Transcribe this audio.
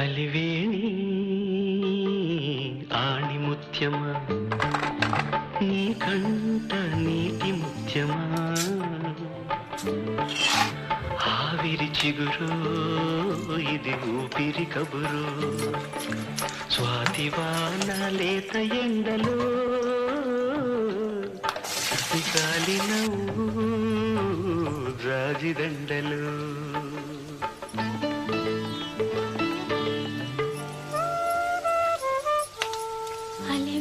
అలివేణి ఆణిముత్యమా? నీ కంట నీటి ముత్యమా ఆవిరి చిగురు ఇది ఊపిరి కబురు. స్వాతివాన లేత ఎండలో గాలి నవ్వు రాజిదండలు